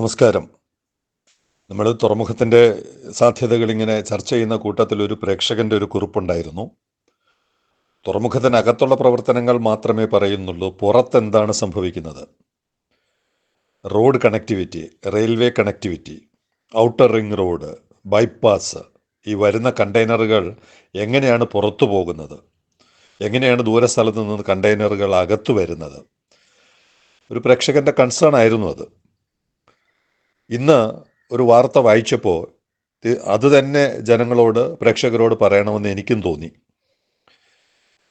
നമസ്കാരം. നമ്മൾ തുറമുഖത്തിന്റെ സാധ്യതകൾ ഇങ്ങനെ ചർച്ച ചെയ്യുന്ന കൂട്ടത്തിൽ ഒരു പ്രേക്ഷകന്റെ ഒരു കുറിപ്പുണ്ടായിരുന്നു. തുറമുഖത്തിനകത്തുള്ള പ്രവർത്തനങ്ങൾ മാത്രമേ പറയുന്നുള്ളൂ. പുറത്തെന്താണ് സംഭവിക്കുന്നത്? Road connectivity railway connectivity outer ring road bypass ഈ വരുന്ന കണ്ടെയ്നറുകൾ എങ്ങനെയാണ് പുറത്തു പോകുന്നത്? എങ്ങനെയാണ് ദൂരസ്ഥലത്ത് നിന്ന് കണ്ടെയ്നറുകൾ അകത്തു വരുന്നത്? ഒരു പ്രേക്ഷകന്റെ കൺസേൺ ആയിരുന്നു അത്. ഇന്ന് ഒരു വാർത്ത വായിച്ചപ്പോൾ അത് തന്നെ ജനങ്ങളോട് പ്രേക്ഷകരോട് പറയണമെന്ന് എനിക്കും തോന്നി.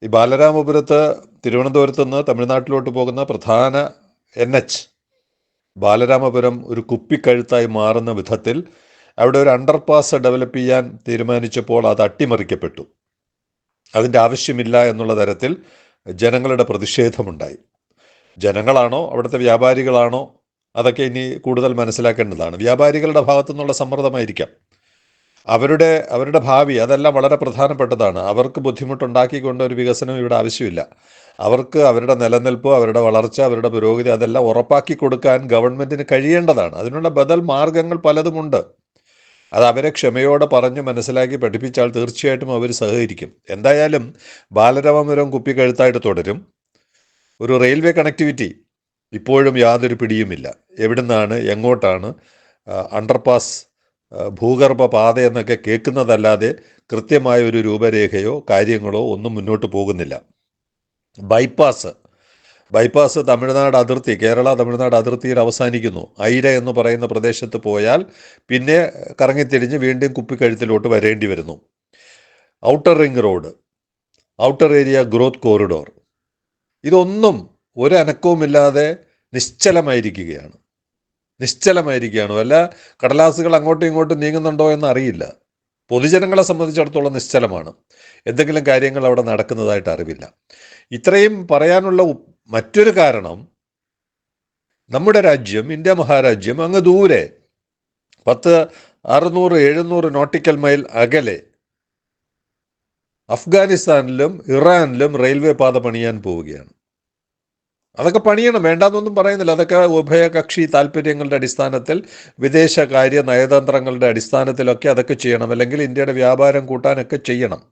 ഈ ബാലരാമപുരത്ത് തിരുവനന്തപുരത്ത് നിന്ന് തമിഴ്നാട്ടിലോട്ട് പോകുന്ന പ്രധാന എൻ എച്ച് ബാലരാമപുരം ഒരു കുപ്പിക്കഴുത്തായി മാറുന്ന വിധത്തിൽ അവിടെ ഒരു അണ്ടർപാസ് ഡെവലപ്പ് ചെയ്യാൻ തീരുമാനിച്ചപ്പോൾ അത് അട്ടിമറിക്കപ്പെട്ടു. അതിന്റെ ആവശ്യമില്ല എന്നുള്ള തരത്തിൽ ജനങ്ങളുടെ പ്രതിഷേധമുണ്ടായി. ജനങ്ങളാണോ അവിടുത്തെ വ്യാപാരികളാണോ അതൊക്കെ ഇനി കൂടുതൽ മനസ്സിലാക്കേണ്ടതാണ്. വ്യാപാരികളുടെ ഭാഗത്തു നിന്നുള്ള സമ്മർദ്ദമായിരിക്കാം. അവരുടെ അവരുടെ ഭാവി അതെല്ലാം വളരെ പ്രധാനപ്പെട്ടതാണ്. അവർക്ക് ബുദ്ധിമുട്ടുണ്ടാക്കിക്കൊണ്ട് ഒരു വികസനം ഇവിടെ ആവശ്യമില്ല. അവർക്ക് അവരുടെ നിലനിൽപ്പ് അവരുടെ വളർച്ച അവരുടെ പുരോഗതി അതെല്ലാം ഉറപ്പാക്കി കൊടുക്കാൻ ഗവൺമെന്റിന് കഴിയേണ്ടതാണ്. അതിനുള്ള ബദൽ മാർഗങ്ങൾ പലതുമുണ്ട് അത് അവരെ ക്ഷമയോടെ പറഞ്ഞ് മനസ്സിലാക്കി പഠിപ്പിച്ചാൽ തീർച്ചയായിട്ടും അവർ സഹകരിക്കും. എന്തായാലും ബാലരാമപുരം കുപ്പിക്കഴുത്തായിട്ട് തുടരും. ഒരു റെയിൽവേ കണക്ടിവിറ്റി ഇപ്പോഴും യാതൊരു പിടിയുമില്ല. എവിടുന്നാണ് എങ്ങോട്ടാണ് അണ്ടർപാസ് ഭൂഗർഭ പാത എന്നൊക്കെ കേൾക്കുന്നതല്ലാതെ കൃത്യമായ ഒരു രൂപരേഖയോ കാര്യങ്ങളോ ഒന്നും മുന്നോട്ട് പോകുന്നില്ല. ബൈപ്പാസ് ബൈപ്പാസ് തമിഴ്നാട് അതിർത്തി കേരള തമിഴ്നാട് അതിർത്തിയിൽ അവസാനിക്കുന്നു. ഐര എന്ന് പറയുന്ന പ്രദേശത്ത് പോയാൽ പിന്നെ കറങ്ങിത്തിരിഞ്ഞ് വീണ്ടും കുപ്പിക്കഴുത്തിലോട്ട് വരേണ്ടി വരുന്നു. Outer ring road outer area growth corridor ഇതൊന്നും ഒരു അനക്കവുമില്ലാതെ നിശ്ചലമായിരിക്കുകയാണ്. നിശ്ചലമായിരിക്കുകയാണ്. അല്ല കടലാസുകൾ അങ്ങോട്ടും ഇങ്ങോട്ടും നീങ്ങുന്നുണ്ടോ എന്ന് അറിയില്ല. പൊതുജനങ്ങളെ സംബന്ധിച്ചിടത്തോളം നിശ്ചലമാണ്. എന്തെങ്കിലും കാര്യങ്ങൾ അവിടെ നടക്കുന്നതായിട്ട് അറിവില്ല. ഇത്രയും പറയാനുള്ള മറ്റൊരു കാരണം നമ്മുടെ രാജ്യം ഇന്ത്യ മഹാരാജ്യം അങ്ങ് ദൂരെ പത്ത് അറുന്നൂറ് എഴുന്നൂറ് നോട്ടിക്കൽ മൈൽ അകലെ അഫ്ഗാനിസ്ഥാനിലും ഇറാനിലും റെയിൽവേ പാത പണിയാൻ പോവുകയാണ്. അതൊക്കെ പണിയണം. വേണ്ടാന്നൊന്നും പറയുന്നില്ല. അതൊക്കെ ഉഭയകക്ഷി താല്പര്യങ്ങളുടെ അടിസ്ഥാനത്തിൽ വിദേശകാര്യ നയതന്ത്രങ്ങളുടെ അടിസ്ഥാനത്തിലൊക്കെ അതൊക്കെ ചെയ്യണം. അല്ലെങ്കിൽ ഇന്ത്യയുടെ വ്യാപാരം കൂട്ടാനൊക്കെ ചെയ്യണം.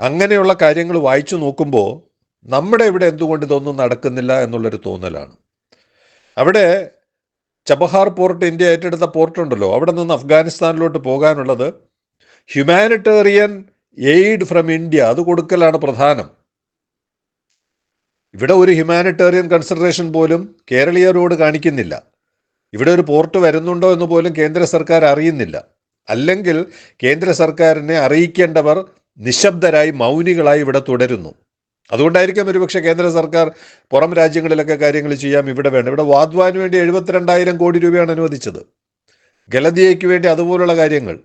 അങ്ങനെയുള്ള കാര്യങ്ങൾ വായിച്ചു നോക്കുമ്പോൾ നമ്മുടെ ഇവിടെ എന്തുകൊണ്ട് ഇതൊന്നും നടക്കുന്നില്ല എന്നുള്ളൊരു തോന്നലാണ്. അവിടെ ചബഹാർ പോർട്ട് ഇന്ത്യ ഏറ്റെടുത്ത പോർട്ടുണ്ടല്ലോ. അവിടെ നിന്ന് അഫ്ഗാനിസ്ഥാനിലോട്ട് പോകാനുള്ളത് ഹ്യൂമാനിറ്റേറിയൻ എയ്ഡ് ഫ്രം ഇന്ത്യ. അത് കൊടുക്കലാണ് പ്രധാനം. ഇവിടെ ഒരു ഹ്യൂമാനിറ്റേറിയൻ കൺസിഡറേഷൻ പോലും കേരളീയരോട് കാണിക്കുന്നില്ല. ഇവിടെ ഒരു പോർട്ട് വരുന്നുണ്ടോ എന്ന് പോലും കേന്ദ്ര സർക്കാർ അറിയുന്നില്ല. അല്ലെങ്കിൽ കേന്ദ്ര സർക്കാരിനെ അറിയിക്കേണ്ടവർ നിശബ്ദരായി മൗനികളായി ഇവിടെ തുടരുന്നു. അതുകൊണ്ടായിരിക്കാം ഒരുപക്ഷെ കേന്ദ്ര സർക്കാർ പുറം രാജ്യങ്ങളിലൊക്കെ കാര്യങ്ങൾ ചെയ്യാം ഇവിടെ വേണം ഇവിടെ വാദ്വാന് വേണ്ടി എഴുപത്തിരണ്ടായിരം കോടി രൂപയാണ് അനുവദിച്ചത്. ഗലദിയയ്ക്ക് വേണ്ടി അതുപോലുള്ള കാര്യങ്ങൾ.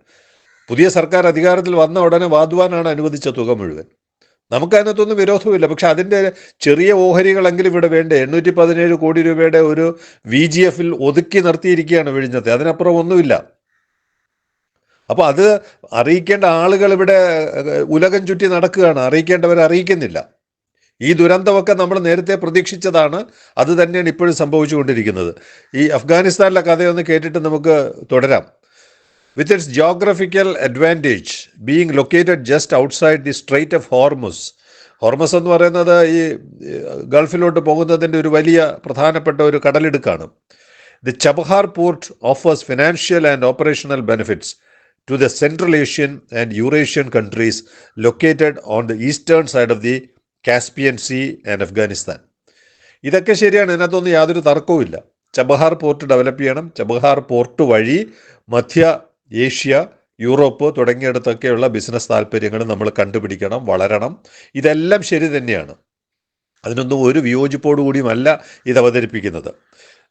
പുതിയ സർക്കാർ അധികാരത്തിൽ വന്ന ഉടനെ വാദ്വാനാണ് അനുവദിച്ച തുക മുഴുവൻ. നമുക്ക് അതിനകത്തൊന്നും വിരോധമില്ല. പക്ഷെ അതിന്റെ ചെറിയ ഓഹരികളെങ്കിലും ഇവിടെ വേണ്ടേ? എണ്ണൂറ്റി പതിനേഴ് കോടി രൂപയുടെ ഒരു വി ജി എഫിൽ ഒതുക്കി നിർത്തിയിരിക്കുകയാണ് വിഴിഞ്ഞത്തെ അതിനപ്പുറം ഒന്നുമില്ല. അപ്പോൾ അത് അറിയിക്കേണ്ട ആളുകൾ ഇവിടെ ഉലകം ചുറ്റി നടക്കുകയാണ്. അറിയിക്കേണ്ടവർ അറിയിക്കുന്നില്ല. ഈ ദുരന്തമൊക്കെ നമ്മൾ നേരത്തെ പ്രതീക്ഷിച്ചതാണ്. അത് തന്നെയാണ് ഇപ്പോഴും സംഭവിച്ചുകൊണ്ടിരിക്കുന്നത്. ഈ അഫ്ഗാനിസ്ഥാനിലെ കഥയൊന്ന് കേട്ടിട്ട് നമുക്ക് തുടരാം. With its geographical advantage being located just outside the Strait of Hormuz Hormuz എന്ന് പറയുന്നത് ഈ ഗൾഫിലോട്ട് പോകുന്നതിന്റെ ഒരു വലിയ പ്രധാനപ്പെട്ട ഒരു കടലിടുക്കാണ്. The Chabahar port offers financial and operational benefits to the Central Asian and Eurasian countries located on the eastern side of the Caspian sea and Afghanistan ഇതൊക്കെ ശരിയാണ്. ഇതിനകത്തൊന്നും യാതൊരു തർക്കവുമില്ല. ചബഹാർ പോർട്ട് ഡെവലപ്പ് ചെയ്യണം. ചബഹാർ പോർട്ട് വഴി മധ്യ Asia Europe തുടങ്ങിയിടത്തൊക്കെയുള്ള business താല്പര്യങ്ങൾ നമ്മൾ കണ്ടുപിടിക്കണം വളരണം. ഇതെല്ലാം ശരി തന്നെയാണ്. അതിനൊന്നും ഒരു വിയോജിപ്പോടുകൂടിയുമല്ല ഇത് അവതരിപ്പിക്കുന്നത്.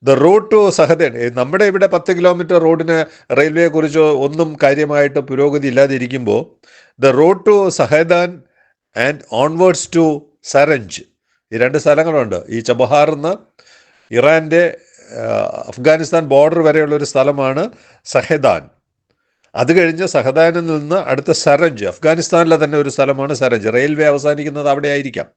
ദ റോഡ് ടു സഹദേൻ നമ്മുടെ ഇവിടെ പത്ത് കിലോമീറ്റർ റോഡിന് റെയിൽവേയെ കുറിച്ചോ ഒന്നും കാര്യമായിട്ട് പുരോഗതി ഇല്ലാതിരിക്കുമ്പോൾ the road to Zahedan and onwards to Zaranj ഈ രണ്ട് സ്ഥലങ്ങളുണ്ട്. ഈ ചബഹാറിൽ നിന്ന് ഇറാന്റെ അഫ്ഗാനിസ്ഥാൻ ബോർഡർ വരെയുള്ള ഒരു സ്ഥലമാണ് സഹദാൻ അത് കഴിഞ്ഞ് സഹദാനിൽ നിന്ന് അടുത്ത സരഞ്ച് അഫ്ഗാനിസ്ഥാനിലെ തന്നെ ഒരു സ്ഥലമാണ് സരഞ്ച്. റെയിൽവേ അവസാനിക്കുന്നത് അവിടെ ആയിരിക്കാം.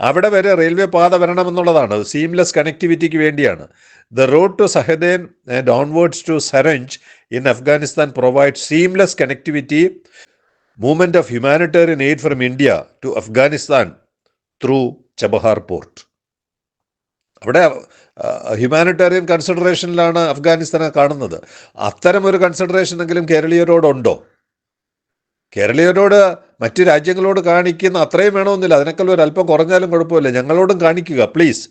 അവിടെ വരെ റെയിൽവേ പാത വരണമെന്നുള്ളതാണ്. സീംലെസ് കണക്ടിവിറ്റിക്ക് വേണ്ടിയാണ്. The road to Zahedan and onwards to Zaranj in Afghanistan provide seamless connectivity movement of humanitarian aid from India to Afghanistan through Chabahar port അവിടെ ഹ്യൂമാനിറ്റേറിയൻ കൺസിഡറേഷനിലാണ് അഫ്ഗാനിസ്ഥാനെ കാണുന്നത്. അത്തരം ഒരു കൺസിഡറേഷൻ എങ്കിലും കേരളീയരോടുണ്ടോ? കേരളീയരോട് മറ്റു രാജ്യങ്ങളോട് കാണിക്കുന്ന അത്രയും വേണമെന്നില്ല. അതിനേക്കാൾ ഒരു അല്പം കുറഞ്ഞാലും കുഴപ്പമില്ല. ഞങ്ങളോടും കാണിക്കുക പ്ലീസ്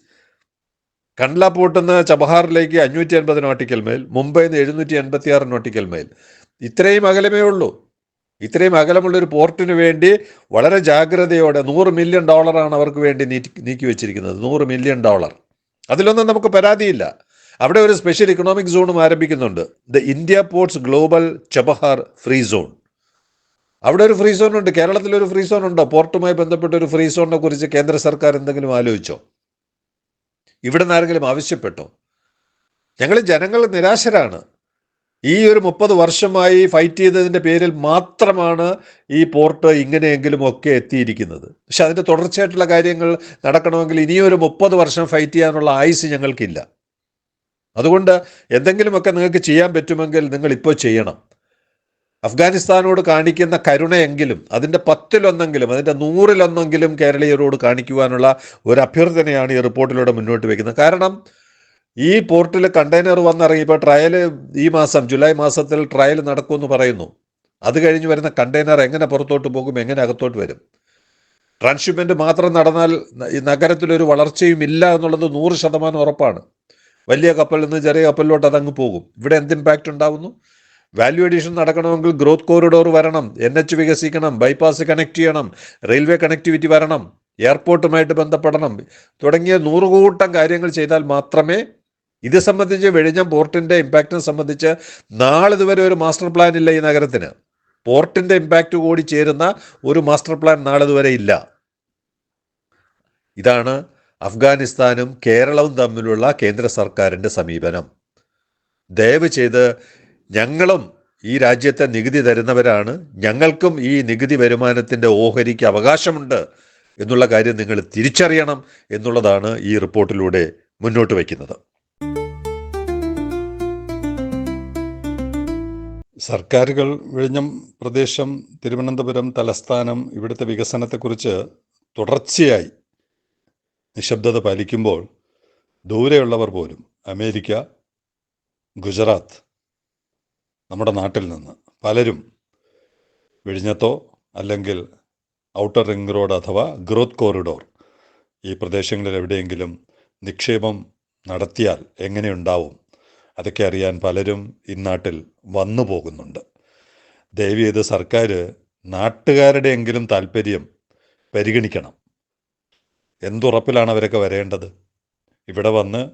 കണ്ട്ല പോട്ടുന്ന ചബഹാറിലേക്ക് അഞ്ഞൂറ്റി അൻപത് നോട്ടിക്കൽ മൈൽ മുംബൈ നിന്ന് എഴുന്നൂറ്റി എൺപത്തി ആറ് നോട്ടിക്കൽ മൈൽ. ഇത്രയും അകലമേ ഉള്ളൂ. ഇത്രയും അകലമുള്ള ഒരു പോർട്ടിന് വേണ്ടി വളരെ ജാഗ്രതയോടെ നൂറ് മില്യൺ ഡോളറാണ് അവർക്ക് വേണ്ടി നീക്കി നീക്കി വെച്ചിരിക്കുന്നത് നൂറ് മില്യൺ ഡോളർ അതിലൊന്നും നമുക്ക് പരാതിയില്ല. അവിടെ ഒരു സ്പെഷ്യൽ ഇക്കണോമിക് സോണും ആരംഭിക്കുന്നുണ്ട്. The India ports global Chabahar free zone. അവിടെ ഒരു ഫ്രീ സോൺ ഉണ്ട്. കേരളത്തിൽ ഒരു ഫ്രീ സോൺ ഉണ്ടോ? പോർട്ടുമായി ബന്ധപ്പെട്ട ഒരു ഫ്രീ സോണിനെ കുറിച്ച് കേന്ദ്ര സർക്കാർ എന്തെങ്കിലും ആലോചിച്ചോ? ഇവിടെ നിന്ന് ആരെങ്കിലും ആവശ്യപ്പെട്ടോ? ഞങ്ങൾ ജനങ്ങൾ നിരാശരാണ്. ഈ ഒരു മുപ്പത് വർഷമായി ഫൈറ്റ് ചെയ്തതിന്റെ പേരിൽ മാത്രമാണ് ഈ പോർട്ട് ഇങ്ങനെയെങ്കിലും ഒക്കെ എത്തിയിരിക്കുന്നത്. പക്ഷെ അതിന്റെ തുടർച്ചയായിട്ടുള്ള കാര്യങ്ങൾ നടക്കണമെങ്കിൽ ഇനിയൊരു മുപ്പത് വർഷം ഫൈറ്റ് ചെയ്യാനുള്ള ആയുസ് ഞങ്ങൾക്കില്ല. അതുകൊണ്ട് എന്തെങ്കിലുമൊക്കെ നിങ്ങൾക്ക് ചെയ്യാൻ പറ്റുമെങ്കിൽ നിങ്ങൾ ഇപ്പോൾ ചെയ്യണം. അഫ്ഗാനിസ്ഥാനോട് കാണിക്കുന്ന കരുണയെങ്കിലും അതിന്റെ പത്തിലൊന്നെങ്കിലും അതിന്റെ നൂറിലൊന്നെങ്കിലും കേരളീയരോട് കാണിക്കുവാനുള്ള ഒരു അഭ്യർത്ഥനയാണ് ഈ റിപ്പോർട്ടിലൂടെ മുന്നോട്ട് വയ്ക്കുന്നത്. കാരണം ഈ പോർട്ടിൽ കണ്ടെയ്നർ വന്നിറങ്ങി ഇപ്പോൾ ട്രയൽ ഈ മാസം ജൂലൈ മാസത്തിൽ ട്രയൽ നടക്കുമെന്ന് പറയുന്നു. അത് കഴിഞ്ഞ് വരുന്ന കണ്ടെയ്നർ എങ്ങനെ പുറത്തോട്ട് പോകും എങ്ങനെ അകത്തോട്ട് വരും? ട്രാൻസ്ഷിപ്മെന്റ് മാത്രം നടന്നാൽ നഗരത്തിലൊരു വളർച്ചയും ഇല്ല എന്നുള്ളത് നൂറ് ശതമാനം ഉറപ്പാണ്. വലിയ കപ്പലിൽ നിന്ന് ചെറിയ കപ്പലിലോട്ട് അതങ്ങ് പോകും. ഇവിടെ എന്ത് ഇമ്പാക്റ്റ് ഉണ്ടാവുന്നു? വാല്യൂ അഡീഷൻ നടക്കണമെങ്കിൽ ഗ്രോത്ത് കോറിഡോർ വരണം എൻ എച്ച് വികസിക്കണം ബൈപ്പാസ് കണക്ട് ചെയ്യണം റെയിൽവേ കണക്ടിവിറ്റി വരണം എയർപോർട്ടുമായിട്ട് ബന്ധപ്പെടണം. തുടങ്ങിയ നൂറുകൂട്ടം കാര്യങ്ങൾ ചെയ്താൽ മാത്രമേ ഇത് സംബന്ധിച്ച് വെഴിഞ്ഞം പോർട്ടിന്റെ ഇമ്പാക്റ്റിനെ സംബന്ധിച്ച് നാളിതുവരെ ഒരു മാസ്റ്റർ പ്ലാൻ ഇല്ല ഈ നഗരത്തിന്. പോർട്ടിന്റെ ഇമ്പാക്റ്റ് കൂടി ചേരുന്ന ഒരു മാസ്റ്റർ പ്ലാൻ നാളിതുവരെ ഇല്ല. ഇതാണ് അഫ്ഗാനിസ്ഥാനും കേരളവും തമ്മിലുള്ള കേന്ദ്ര സർക്കാരിന്റെ സമീപനം. ദയവ് ചെയ്ത് ഞങ്ങളും ഈ രാജ്യത്തെ നികുതി തരുന്നവരാണ്. ഞങ്ങൾക്കും ഈ നികുതി വരുമാനത്തിന്റെ ഓഹരിക്ക് അവകാശമുണ്ട് എന്നുള്ള കാര്യം നിങ്ങൾ തിരിച്ചറിയണം എന്നുള്ളതാണ് ഈ റിപ്പോർട്ടിലൂടെ മുന്നോട്ട് വയ്ക്കുന്നത്. സർക്കാരുകൾ വിഴിഞ്ഞം പ്രദേശം തിരുവനന്തപുരം തലസ്ഥാനം ഇവിടുത്തെ വികസനത്തെക്കുറിച്ച് തുടർച്ചയായി നിശബ്ദത പാലിക്കുമ്പോൾ ദൂരെയുള്ളവർ പോലും അമേരിക്ക ഗുജറാത്ത് നമ്മുടെ നാട്ടിൽ നിന്ന് പലരും വിഴിഞ്ഞത്തോ അല്ലെങ്കിൽ ഔട്ടർ റിംഗ് റോഡ് അഥവാ ഗ്രോത്ത് കോറിഡോർ ഈ പ്രദേശങ്ങളിൽ എവിടെയെങ്കിലും നിക്ഷേപം നടത്തിയാൽ എങ്ങനെയുണ്ടാവും അതൊക്കെ അറിയാൻ പലരും ഇന്നാട്ടിൽ വന്നു പോകുന്നുണ്ട്. ദയവ് ചെയ്ത് സർക്കാർ നാട്ടുകാരുടെയെങ്കിലും താല്പര്യം പരിഗണിക്കണം. എന്തുറപ്പിലാണ് അവരൊക്കെ വരേണ്ടത്? ഇവിടെ വന്ന്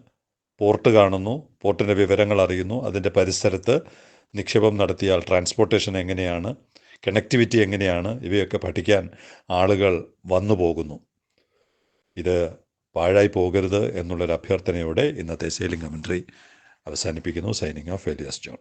പോർട്ട് കാണുന്നു പോർട്ടിന്റെ വിവരങ്ങൾ അറിയുന്നു അതിന്റെ പരിസരത്ത് നിക്ഷേപം നടത്തിയാൽ ട്രാൻസ്പോർട്ടേഷൻ എങ്ങനെയാണ് കണക്ടിവിറ്റി എങ്ങനെയാണ് ഇവയൊക്കെ പഠിക്കാൻ ആളുകൾ വന്നു പോകുന്നു. ഇത് പാഴായി പോകരുത് എന്നുള്ളൊരു അഭ്യർത്ഥനയോടെ ഇന്നത്തെ സെയിലിംഗ് കമൻട്രി അവസാനിപ്പിക്കുന്നു. Signing off Elias John.